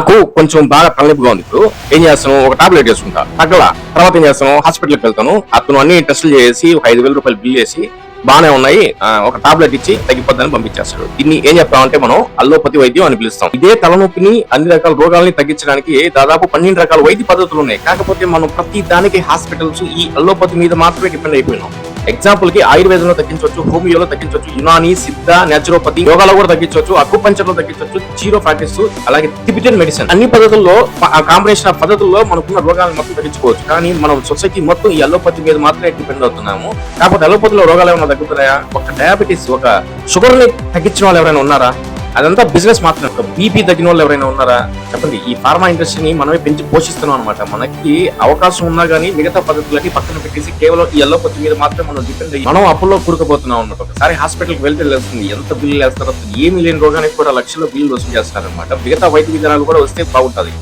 నాకు కొంచెం బాగా తలనొప్పిగా ఉంది. ఇప్పుడు ఏం చేస్తాను? ఒక టాబ్లెట్ వేసుకుంటా. తగ్గల? తర్వాత ఏం చేస్తాను? హాస్పిటల్కి వెళ్తాను. అతను అన్ని టెస్టులు చేసి ఒక ఐదు వేల రూపాయలు బిల్ చేసి బాగానే ఉన్నాయి. ఒక టాబ్లెట్ ఇచ్చి తగ్గిపోద్దని పంపించేస్తాడు. దీన్ని ఏం చెప్తామంటే మనం అల్లోపతి వైద్యం అని పిలుస్తాం. ఇదే తలనొప్పిని అన్ని రకాల రోగాలని తగ్గించడానికి దాదాపు పన్నెండు రకాల వైద్య పద్ధతులు ఉన్నాయి. కాకపోతే మనం ప్రతి దానికి హాస్పిటల్స్ ఈ అల్లోపతి మీద మాత్రమే డిపెండ్ అయిపోయినాం. ఎగ్జాంపుల్కి ఆయుర్వేదంలో తగ్గించవచ్చు హోమియోలో తగ్గించవచ్చు యునాని సిద్ధ నేచురోపతి యోగాలో కూడా తగ్గించవచ్చు అక్యుపంచర్లో తగ్గించవచ్చు జీరో ప్రాక్టీస్ అలాగే టిబిటన్ మెడిసిన్ అన్ని పద్ధతుల్లో ఆ కాంబినేషన్ ఆఫ్ పద్ధతుల్లో మనకున్న రోగాలను మొత్తం తగ్గించుకోవచ్చు. కానీ మనం సొసైటీ మొత్తం ఈ అలోపతి మీద మాత్రమే డిపెండ్ అవుతున్నాము. కాకపోతే అలోపతిలో రోగాలు ఏమైనా తగ్గుతున్నాయా? ఒక డయాబెటీస్ ఒక షుగర్ని తగ్గించిన వాళ్ళు ఎవరైనా ఉన్నారా? అదంతా బిజినెస్ మాత్రమే. ఒక బీపీ తగ్గిన వాళ్ళు ఎవరైనా ఉన్నారా? చెప్పండి. ఈ ఫార్మా ఇండస్ట్రీని మనమే పెంచి పోషిస్తున్నాం అనమాట మనకి అవకాశం ఉన్నా కానీ మిగతా పద్ధతులకి పక్కన పెట్టేసి కేవలం ఈ ఎల్లో మీద మాత్రమే మనం డిపెండ్ అయ్యి మనం అప్పుల్లో కూరుకుపోతున్నాం అనమాట ఒకసారి హాస్పిటల్కి వెళ్తే తెలుస్తుంది ఎంత బిల్లు వేస్తారో? ఏమీ లేని రోగానికి కూడా లక్షల బిల్లు వసూలు చేస్తారనమాట మిగతా వైద్య విధానాలు కూడా వస్తే బాగుంటుంది.